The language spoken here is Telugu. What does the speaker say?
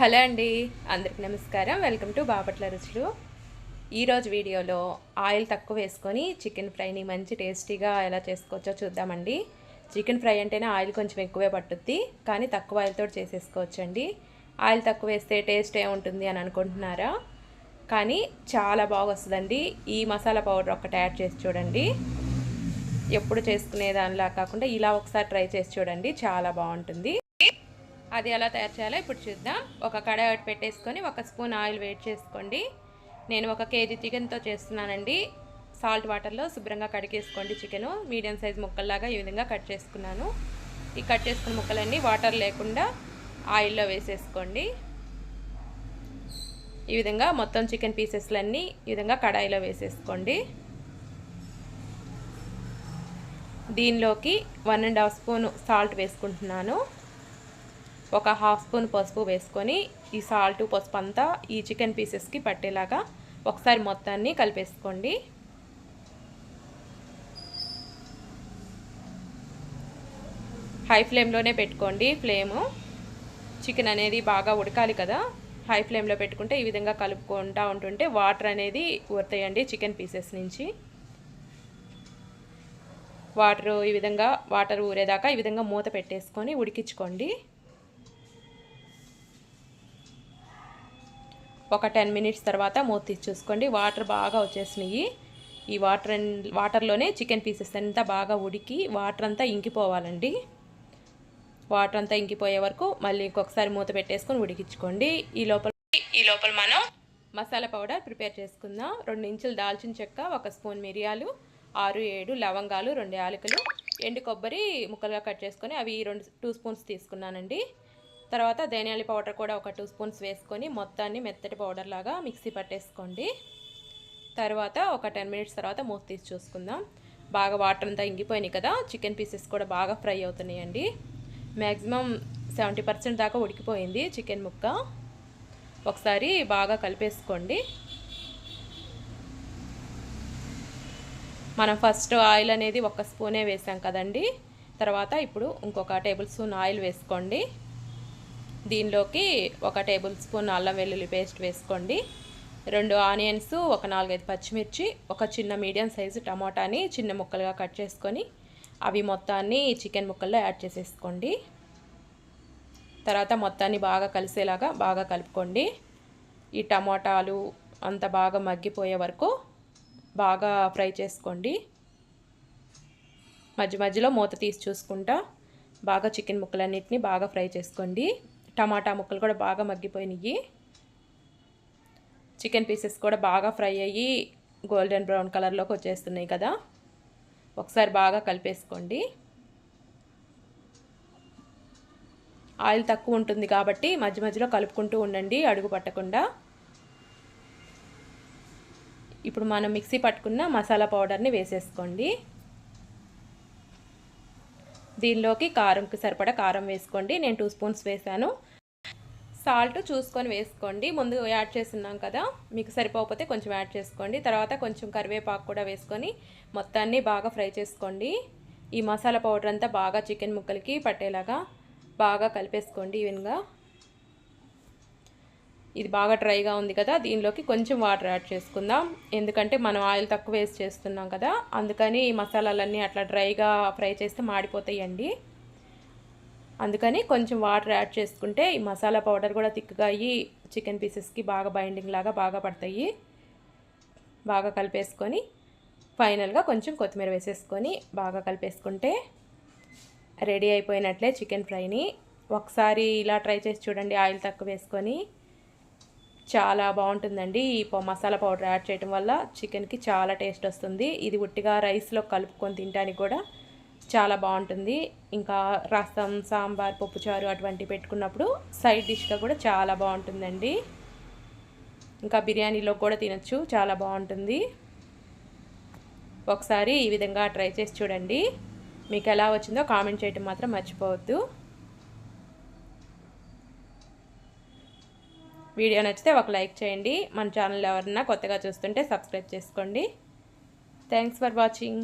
హలో అండి అందరికి నమస్కారం. వెల్కమ్ టు బాపట్ల రుచులు. ఈరోజు వీడియోలో ఆయిల్ తక్కువ వేసుకొని చికెన్ ఫ్రైని మంచి టేస్టీగా ఎలా చేసుకోవచ్చో చూద్దామండి. చికెన్ ఫ్రై అంటేనే ఆయిల్ కొంచెం ఎక్కువే పట్టుద్ది కానీ తక్కువ ఆయిల్తో చేసేసుకోవచ్చండి. ఆయిల్ తక్కువ వేస్తే టేస్ట్ ఏముంటుంది అని అనుకుంటున్నారా? కానీ చాలా బాగా వస్తుందండి. ఈ మసాలా పౌడర్ ఒకటి యాడ్ చేసి చూడండి. ఎప్పుడు చేసుకునే దానిలా కాకుండా ఇలా ఒకసారి ట్రై చేసి చూడండి. చాలా బాగుంటుంది. అది ఎలా తయారు చేయాలో ఇప్పుడు చూద్దాం. ఒక కడాయి ఒకటి పెట్టేసుకొని ఒక స్పూన్ ఆయిల్ వేడి చేసుకోండి. నేను ఒక కేజీ చికెన్తో చేస్తున్నానండి. సాల్ట్ వాటర్లో శుభ్రంగా కడిగేసుకోండి చికెను. మీడియం సైజ్ ముక్కల్లాగా ఈ విధంగా కట్ చేసుకున్నాను. ఈ కట్ చేసుకున్న ముక్కలన్నీ వాటర్ లేకుండా ఆయిల్లో వేసేసుకోండి. ఈ విధంగా మొత్తం చికెన్ పీసెస్లన్నీ ఈ విధంగా కడాయిలో వేసేసుకోండి. దీనిలోకి one and half spoon salt వేసుకుంటున్నాను. ఒక హాఫ్ స్పూన్ పసుపు వేసుకొని ఈ సాల్ట్ పసుపు అంతా ఈ చికెన్ పీసెస్కి పట్టేలాగా ఒకసారి మొత్తాన్ని కలిపేసుకోండి. హై ఫ్లేమ్లోనే పెట్టుకోండి ఫ్లేము. చికెన్ అనేది బాగా ఉడకాలి కదా. హై ఫ్లేమ్లో పెట్టుకుంటే ఈ విధంగా కలుపుకుంటూ ఉంటుంటే వాటర్ అనేది ఊరుతాయండి చికెన్ పీసెస్ నుంచి. వాటర్ ఈ విధంగా వాటర్ ఊరేదాకా ఈ విధంగా మూత పెట్టేసుకొని ఉడికించుకోండి. ఒక టెన్ మినిట్స్ తర్వాత మూత తీసి చూసుకోండి వాటర్ బాగా వచ్చేసినాయి. ఈ వాటర్ వాటర్లోనే చికెన్ పీసెస్ అంతా బాగా ఉడికి వాటర్ అంతా ఇంకిపోవాలండి. వాటర్ అంతా ఇంకిపోయే వరకు మళ్ళీ ఇంకొకసారి మూత పెట్టేసుకొని ఉడికించుకోండి. ఈ లోపల ఈ లోపల మనం మసాలా పౌడర్ ప్రిపేర్ చేసుకుందాం. రెండు ఇంచులు దాల్చిన చెక్క ఒక స్పూన్ మిరియాలు ఆరు ఏడు లవంగాలు రెండు యాలకులు ఎండు కొబ్బరి ముక్కలుగా కట్ చేసుకొని అవి రెండు టూ స్పూన్స్ తీసుకున్నానండి. తర్వాత ధనియాల పౌడర్ కూడా ఒక టూ స్పూన్స్ వేసుకొని మొత్తాన్ని మెత్తటి పౌడర్ లాగా మిక్సీ పట్టేసుకోండి. తర్వాత ఒక టెన్ మినిట్స్ తర్వాత మూత తీసి చూసుకుందాం. బాగా వాటర్ అంతా ఇంగిపోయినాయి కదా చికెన్ పీసెస్ కూడా బాగా ఫ్రై అవుతున్నాయండి. మ్యాక్సిమం సెవెంటీ పర్సెంట్ దాకా ఉడికిపోయింది చికెన్ ముక్క. ఒకసారి బాగా కలిపేసుకోండి. మనం ఫస్ట్ ఆయిల్ అనేది ఒక స్పూనే వేసాం కదండి. తర్వాత ఇప్పుడు ఇంకొక టేబుల్ స్పూన్ ఆయిల్ వేసుకోండి. దీనిలోకి ఒక టేబుల్ స్పూన్ అల్లం వెల్లుల్లి పేస్ట్ వేసుకోండి. రెండు ఆనియన్స్ ఒక నాలుగైదు పచ్చిమిర్చి ఒక చిన్న మీడియం సైజు టమాటాని చిన్న ముక్కలుగా కట్ చేసుకొని అవి మొత్తాన్ని చికెన్ ముక్కల్లో యాడ్ చేసేసుకోండి. తర్వాత మొత్తాన్ని బాగా కలిసేలాగా బాగా కలుపుకోండి. ఈ టమాటాలు అంత బాగా మగ్గిపోయే వరకు బాగా ఫ్రై చేసుకోండి. మధ్య మధ్యలో మూత తీసి చూసుకుంటా బాగా చికెన్ ముక్కలన్నిటిని బాగా ఫ్రై చేసుకోండి. టమాటా ముక్కలు కూడా బాగా మగ్గిపోయినాయి. చికెన్ పీసెస్ కూడా బాగా ఫ్రై అయ్యి గోల్డెన్ బ్రౌన్ కలర్లోకి వచ్చేస్తున్నాయి కదా. ఒకసారి బాగా కలిపేసుకోండి. ఆయిల్ తక్కువ ఉంటుంది కాబట్టి మధ్య మధ్యలో కలుపుకుంటూ ఉండండి అడుగు పట్టకుండా. ఇప్పుడు మనం మిక్సీ పట్టుకున్న మసాలా పౌడర్ని వేసేసుకోండి. దీనిలోకి కారంకి సరిపడా కారం వేసుకోండి. నేను టూ స్పూన్స్ వేసాను సాల్ట్ చూసుకొని వేసుకోండి. ముందు యాడ్ చేస్తున్నాం కదా మీకు సరిపోకపోతే కొంచెం యాడ్ చేసుకోండి. తర్వాత కొంచెం కరివేపాకు కూడా వేసుకొని మొత్తాన్ని బాగా ఫ్రై చేసుకోండి. ఈ మసాలా పౌడర్ అంతా బాగా చికెన్ ముక్కలకి పట్టేలాగా బాగా కలిపేసుకోండి ఈవెన్గా. ఇది బాగా డ్రైగా ఉంది కదా దీనిలోకి కొంచెం వాటర్ యాడ్ చేసుకుందాం. ఎందుకంటే మనం ఆయిల్ తక్కువ వేస్ట్ చేస్తున్నాం కదా అందుకని ఈ మసాలాలన్నీ అట్లా డ్రైగా ఫ్రై చేస్తే మాడిపోతాయండి. అందుకని కొంచెం వాటర్ యాడ్ చేసుకుంటే ఈ మసాలా పౌడర్ కూడా తిక్కుగా అయ్యి చికెన్ పీసెస్కి బాగా బైండింగ్ లాగా బాగా పడతాయి. బాగా కలిపేసుకొని ఫైనల్గా కొంచెం కొత్తిమీర వేసేసుకొని బాగా కలిపేసుకుంటే రెడీ అయిపోయినట్లే చికెన్ ఫ్రైని. ఒకసారి ఇలా ట్రై చేసి చూడండి ఆయిల్ తక్కువ వేసుకొని. చాలా బాగుంటుందండి ఈ మసాలా పౌడర్ యాడ్ చేయడం వల్ల చికెన్కి చాలా టేస్ట్ వస్తుంది. ఇది ఉట్టిగా రైస్లో కలుపుకొని తినడానికి కూడా చాలా బాగుంటుంది. ఇంకా రసం సాంబార్ పప్పుచారు అటువంటి పెట్టుకున్నప్పుడు సైడ్ డిష్గా కూడా చాలా బాగుంటుందండి. ఇంకా బిర్యానీలో కూడా తినచ్చు చాలా బాగుంటుంది. ఒకసారి ఈ విధంగా ట్రై చేసి చూడండి. మీకు ఎలా వచ్చిందో కామెంట్ చేయటం మాత్రం మర్చిపోవద్దు. వీడియో నచ్చితే ఒక లైక్ చేయండి. మన ఛానల్ ఎవరన్నా కొత్తగా చూస్తుంటే సబ్స్క్రైబ్ చేసుకోండి. Thanks for watching.